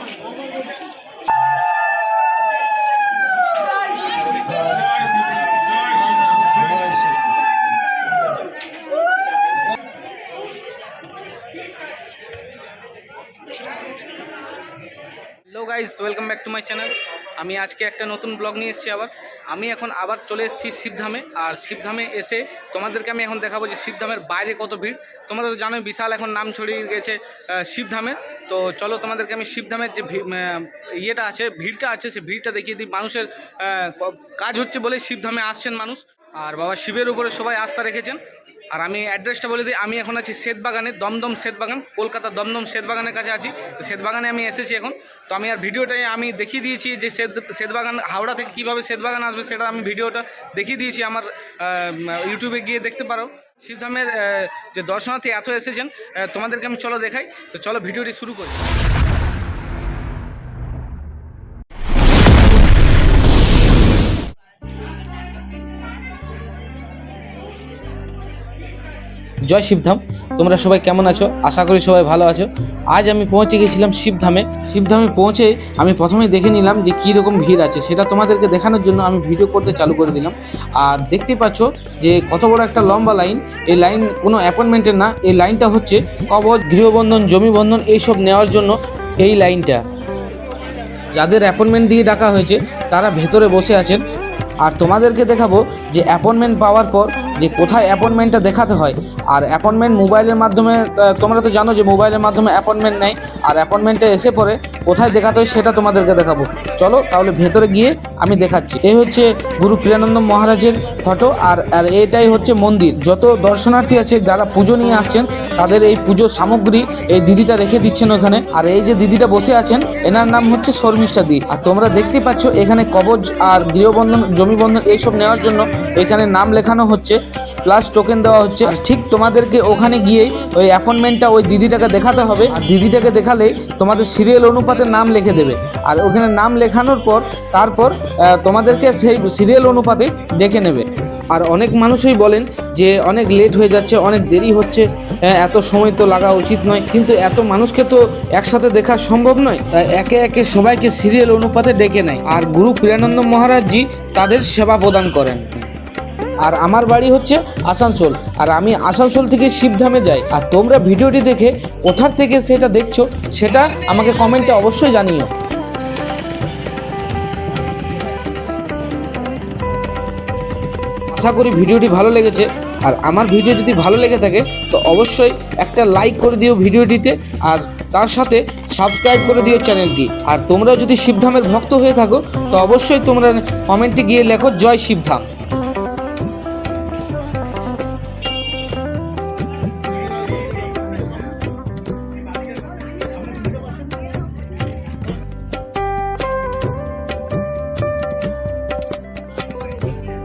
আমার hello guys welcome back to my channel আমি আজকে একটা নতুন ব্লগ নিয়ে এসেছি আবার। আমি এখন আবার চলে এসেছি শিবধামে। আর শিবধামে এসে তোমাদেরকে আমি এখন দেখাবো যে শিবধামের বাইরে কত ভিড়। তোমরা তো জানো বিশাল এখন নাম ছড়িয়ে গেছে শিবধামের। তো চলো তোমাদেরকে আমি শিবধামের যে ইয়েটা আছে, ভিড়টা আছে সে ভিড়টা দেখিয়ে দিই। মানুষের কাজ হচ্ছে বলে শিবধামে আসছেন মানুষ। আর বাবা, শিবের উপরে সবাই আস্থা রেখেছেন। আর আমি অ্যাড্রেসটা বলে দিই, আমি এখন আছি শ্বেতবাগানে, দমদম শ্বেতবাগান কলকাতার দমদম শ্বেতবাগানের কাছে আছি। তো শ্বেতবাগানে আমি এসেছি এখন। তো আমি আর ভিডিওটাই আমি দেখিয়ে দিয়েছি যে শ্বেত, শ্বেতবাগান, হাওড়া থেকে কীভাবে শ্বেতবাগান আসবে সেটা আমি ভিডিওটা দেখিয়ে দিয়েছি আমার ইউটিউবে গিয়ে দেখতে পারো। শিবধামের যে দর্শনার্থী এত এসেছেন তোমাদেরকে আমি চলো দেখাই। তো চলো ভিডিওটি শুরু করি। জয় শিবধাম। তোমরা সবাই কেমন আছো? আশা করি সবাই ভালো আছো। আজ আমি পৌঁছে গেছিলাম শিবধামে। শিবধামে পৌঁছে আমি প্রথমে দেখে নিলাম যে কী রকম ভিড় আছে। সেটা তোমাদেরকে দেখানোর জন্য আমি ভিডিও করতে চালু করে দিলাম। আর দেখতে পাচ্ছ যে কত বড় একটা লম্বা লাইন। এই লাইন কোনো অ্যাপয়েন্টমেন্টের না। এই লাইনটা হচ্ছে কবচ গৃহবন্ধন জমি বন্ধন এইসব নেওয়ার জন্য এই লাইনটা। যাদের অ্যাপয়েন্টমেন্ট দিয়ে ডাকা হয়েছে, তারা ভেতরে বসে আছেন। আর তোমাদেরকে দেখাবো যে অ্যাপয়েন্টমেন্ট পাওয়ার পর যে কোথায় অ্যাপয়েন্টমেন্টটা দেখাতে হয়। আর অ্যাপয়েন্টমেন্ট মোবাইলের মাধ্যমে তোমরা তো জানো যে মোবাইলের মাধ্যমে অ্যাপয়েন্টমেন্ট নেয় আর অ্যাপয়েন্টমেন্টে এসে পরে কোথায় দেখাতে হয় সেটা তোমাদেরকে দেখাবো। চলো তাহলে ভেতরে গিয়ে আমি দেখাচ্ছি। এই হচ্ছে গুরু প্রিয়ানন্দ মহারাজের ফটো আর আর এটাই হচ্ছে মন্দির। যত দর্শনার্থী আছে, যারা পুজো নিয়ে আসছেন, তাদের এই পুজো সামগ্রী এই দিদিটা রেখে দিচ্ছেন ওখানে। আর এই যে দিদিটা বসে আছেন, এনার নাম হচ্ছে শর্মিষ্ঠা দি। আর তোমরা দেখতে পাচ্ছ, এখানে কবজ আর গৃহবন্ধন, জমি বন্ধন এইসব নেওয়ার জন্য এখানে নাম লেখানো হচ্ছে। প্লাস টোকেন দেওয়া হচ্ছে। আর ঠিক তোমাদেরকে ওখানে গিয়ে ওই অ্যাপয়েন্টমেন্টটা ওই দিদিটাকে দেখাতে হবে। আর দিদিটাকে দেখালে তোমাদের সিরিয়াল অনুপাতে নাম লিখে দেবে। আর ওখানে নাম লেখানোর পর তারপর তোমাদেরকে সেই সিরিয়াল অনুপাতে ডেকে নেবে। আর অনেক মানুষই বলেন যে অনেক লেট হয়ে যাচ্ছে অনেক দেরি হচ্ছে হ্যাঁ, এত সময় তো লাগা উচিত নয়। কিন্তু এত মানুষকে তো একসাথে দেখা সম্ভব নয়। তাই একে একে সবাইকে সিরিয়াল অনুপাতে ডেকে নেয়। আর গুরু প্রিয়ানন্দ মহারাজজি তাদের সেবা প্রদান করেন। আর আমার বাড়ি হচ্ছে আসানসোল। আর আমি আসানসোল থেকে শিবধামে যাই। আর তোমরা ভিডিওটি দেখে কোথার থেকে সেটা দেখছ, সেটা আমাকে কমেন্টে অবশ্যই জানিও। আশা করি ভিডিওটি ভালো লেগেছে। আর আমার ভিডিও যদি ভালো লেগে থাকে, তো অবশ্যই একটা লাইক করে দিও ভিডিওটিতে। আর তার সাথে সাবস্ক্রাইব করে দিও চ্যানেলটি। আর তোমরা যদি শিবধামের ভক্ত হয়ে থাকো, তো অবশ্যই তোমরা কমেন্টে গিয়ে লেখো, জয় শিবধাম। Boom.